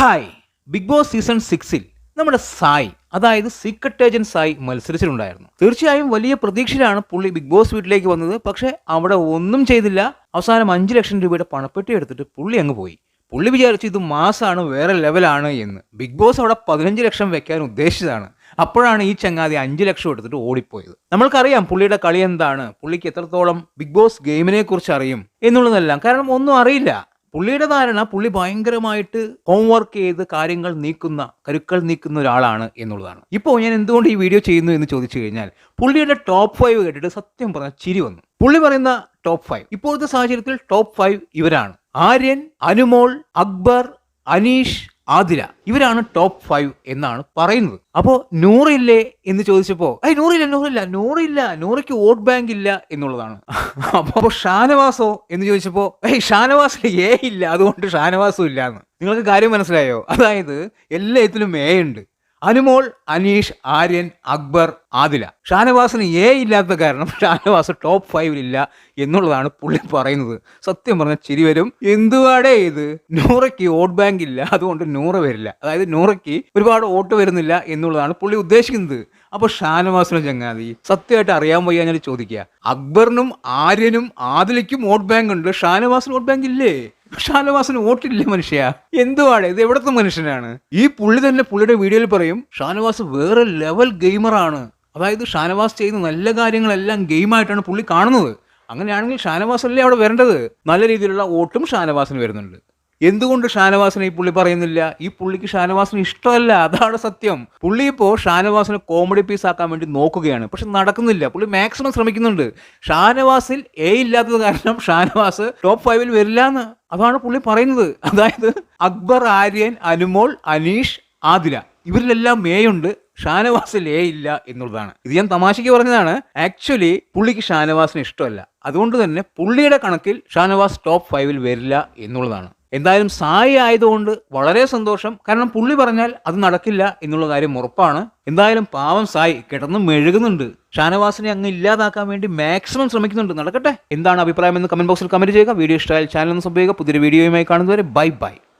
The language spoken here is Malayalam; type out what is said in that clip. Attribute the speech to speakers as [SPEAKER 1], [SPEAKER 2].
[SPEAKER 1] ഹായ്. ബിഗ് ബോസ് സീസൺ സിക്സിൽ നമ്മുടെ സായി അതായത് സീക്രട്ട് ഏജന്റ് സായി മത്സരിച്ചിട്ടുണ്ടായിരുന്നു. തീർച്ചയായും വലിയ പ്രതീക്ഷയിലാണ് പുള്ളി ബിഗ് ബോസ് വീട്ടിലേക്ക് വന്നത്. പക്ഷേ അവിടെ ഒന്നും ചെയ്തില്ല. അവസാനം അഞ്ച് ലക്ഷം രൂപയുടെ പണപ്പെട്ടി എടുത്തിട്ട് പുള്ളി അങ്ങ് പോയി. പുള്ളി വിചാരിച്ചു ഇത് മാസമാണ് വേറെ ലെവലാണ് എന്ന്. ബിഗ് ബോസ് അവിടെ പതിനഞ്ച് ലക്ഷം വെക്കാൻ ഉദ്ദേശിച്ചതാണ്. അപ്പോഴാണ് ഈ ചങ്ങാതി അഞ്ച് ലക്ഷം എടുത്തിട്ട് ഓടിപ്പോയത്. നമ്മൾക്കറിയാം പുള്ളിയുടെ കളി എന്താണ്. പുള്ളിക്ക് എത്രത്തോളം ബിഗ് ബോസ് ഗെയിമിനെ കുറിച്ച് അറിയും എന്നുള്ളതെല്ലാം. കാരണം ഒന്നും അറിയില്ല. പുള്ളിയുടെ ധാരണ പുള്ളി ഭയങ്കരമായിട്ട് ഹോംവർക്ക് ചെയ്ത് കാര്യങ്ങൾ നീക്കുന്ന കരുക്കൾ നീക്കുന്ന ഒരാളാണ് എന്നുള്ളതാണ്. ഇപ്പോൾ ഞാൻ എന്തുകൊണ്ട് ഈ വീഡിയോ ചെയ്യുന്നു എന്ന് ചോദിച്ചു കഴിഞ്ഞാൽ പുള്ളിയുടെ ടോപ്പ് ഫൈവ് കേട്ടിട്ട് സത്യം പറഞ്ഞ ചിരി വന്നു. പുള്ളി പറയുന്ന ടോപ്പ് ഫൈവ് ഇപ്പോഴത്തെ സാഹചര്യത്തിൽ ടോപ്പ് ഫൈവ് ഇവരാണ്. ആര്യൻ അനുമോൾ അക്ബർ അനീഷ് ആതിര. ഇവരാണ് ടോപ്പ് ഫൈവ് എന്നാണ് പറയുന്നത്. അപ്പോ നൂറില്ലേ എന്ന് ചോദിച്ചപ്പോ ഏയ് നൂറില്ല നൂറില്ല നൂറില്ല നൂറയ്ക്ക് വോട്ട് ബാങ്ക് ഇല്ല എന്നുള്ളതാണ്. അപ്പോൾ ഷാനവാസോ എന്ന് ചോദിച്ചപ്പോ ഏയ് ഷാനവാസിൽ ഏ ഇല്ല അതുകൊണ്ട് ഷാനവാസും ഇല്ല എന്ന് നിങ്ങൾക്ക് കാര്യം മനസ്സിലായോ? അതായത് എല്ലാത്തിലും ഏ ഉണ്ട്. അനുമോൾ അനീഷ് ആര്യൻ അക്ബർ ആദില. ഷാനവാസിന് എ ഇല്ലാത്ത കാരണം ഷാനവാസ് ടോപ്പ് ഫൈവിലില്ല എന്നുള്ളതാണ് പുള്ളി പറയുന്നത്. സത്യം പറഞ്ഞ ചിരി വരും. എന്തുവാടേ ഇത്? നൂറയ്ക്ക് വോട്ട് ബാങ്ക് ഇല്ല അതുകൊണ്ട് നൂറ വരില്ല അതായത് നൂറയ്ക്ക് ഒരുപാട് വോട്ട് വരുന്നില്ല എന്നുള്ളതാണ് പുള്ളി ഉദ്ദേശിക്കുന്നത്. അപ്പൊ ഷാനവാസിനും ചങ്ങാതി സത്യമായിട്ട് അറിയാൻ വയ്യ ഞാൻ ചോദിക്കുക. അക്ബറിനും ആര്യനും ആദിലയ്ക്കും വോട്ട് ബാങ്ക് ഉണ്ട്. ഷാനവാസിന് വോട്ട് ബാങ്ക് ഇല്ലേ? ഷാനവാസിന് വോട്ടില്ല മനുഷ്യ? എന്തുവാണ്? ഇത് എവിടത്തെ മനുഷ്യനാണ്? ഈ പുള്ളി തന്നെ പുള്ളിയുടെ വീഡിയോയിൽ പറയും ഷാനവാസ് വേറെ ലെവൽ ഗെയിമറാണ്. അതായത് ഷാനവാസ് ചെയ്യുന്ന നല്ല കാര്യങ്ങളെല്ലാം ഗെയിമായിട്ടാണ് പുള്ളി കാണുന്നത്. അങ്ങനെയാണെങ്കിൽ ഷാനവാസ് അല്ലേ അവിടെ വരേണ്ടത്? നല്ല രീതിയിലുള്ള വോട്ടും ഷാനവാസിന് വരുന്നുണ്ട്. എന്തുകൊണ്ട് ഷാനവാസിനെ ഈ പുള്ളി പറയുന്നില്ല? ഈ പുള്ളിക്ക് ഷാനവാസിന് ഇഷ്ടമല്ല. അതാണ് സത്യം. പുള്ളി ഇപ്പോൾ ഷാനവാസിനെ കോമഡി പീസ് ആക്കാൻ വേണ്ടി നോക്കുകയാണ്. പക്ഷെ നടക്കുന്നില്ല. പുള്ളി മാക്സിമം ശ്രമിക്കുന്നുണ്ട്. ഷാനവാസിൽ എ ഇല്ലാത്തത് കാരണം ഷാനവാസ് ടോപ്പ് ഫൈവിൽ വരില്ല എന്ന്. അതാണ് പുള്ളി പറയുന്നത്. അതായത് അക്ബർ ആര്യൻ അനുമോൾ അനീഷ് ആദില ഇവരിലെല്ലാം മേയുണ്ട് ഷാനവാസിൽ എ ഇല്ല എന്നുള്ളതാണ്. ഇത് ഞാൻ തമാശയ്ക്ക് പറഞ്ഞതാണ്. ആക്ച്വലി പുള്ളിക്ക് ഷാനവാസിന് ഇഷ്ടമല്ല. അതുകൊണ്ട് തന്നെ പുള്ളിയുടെ കണക്കിൽ ഷാനവാസ് ടോപ്പ് ഫൈവിൽ വരില്ല എന്നുള്ളതാണ്. എന്തായാലും സായി ആയതുകൊണ്ട് വളരെ സന്തോഷം. കാരണം പുള്ളി പറഞ്ഞാൽ അത് നടക്കില്ല എന്നുള്ള കാര്യം ഉറപ്പാണ്. എന്തായാലും പാവം സായി കിടന്ന് മെഴുകുന്നുണ്ട്. ഷാനവാസിനെ അങ്ങ് ഇല്ലാതാക്കാൻ വേണ്ടി മാക്സിമം ശ്രമിക്കുന്നുണ്ട്. നടക്കട്ടെ. എന്താണ് അഭിപ്രായം എന്ന് കമന്റ് ബോക്സിൽ കമന്റ് ചെയ്യുക. വീഡിയോ ഇഷ്ടമായാൽ ചാനൽ ഒന്ന് സംഭവിക്കുക പുതിയൊരു വീഡിയോയുമായി കാണുന്നവരെ ബൈ ബൈ.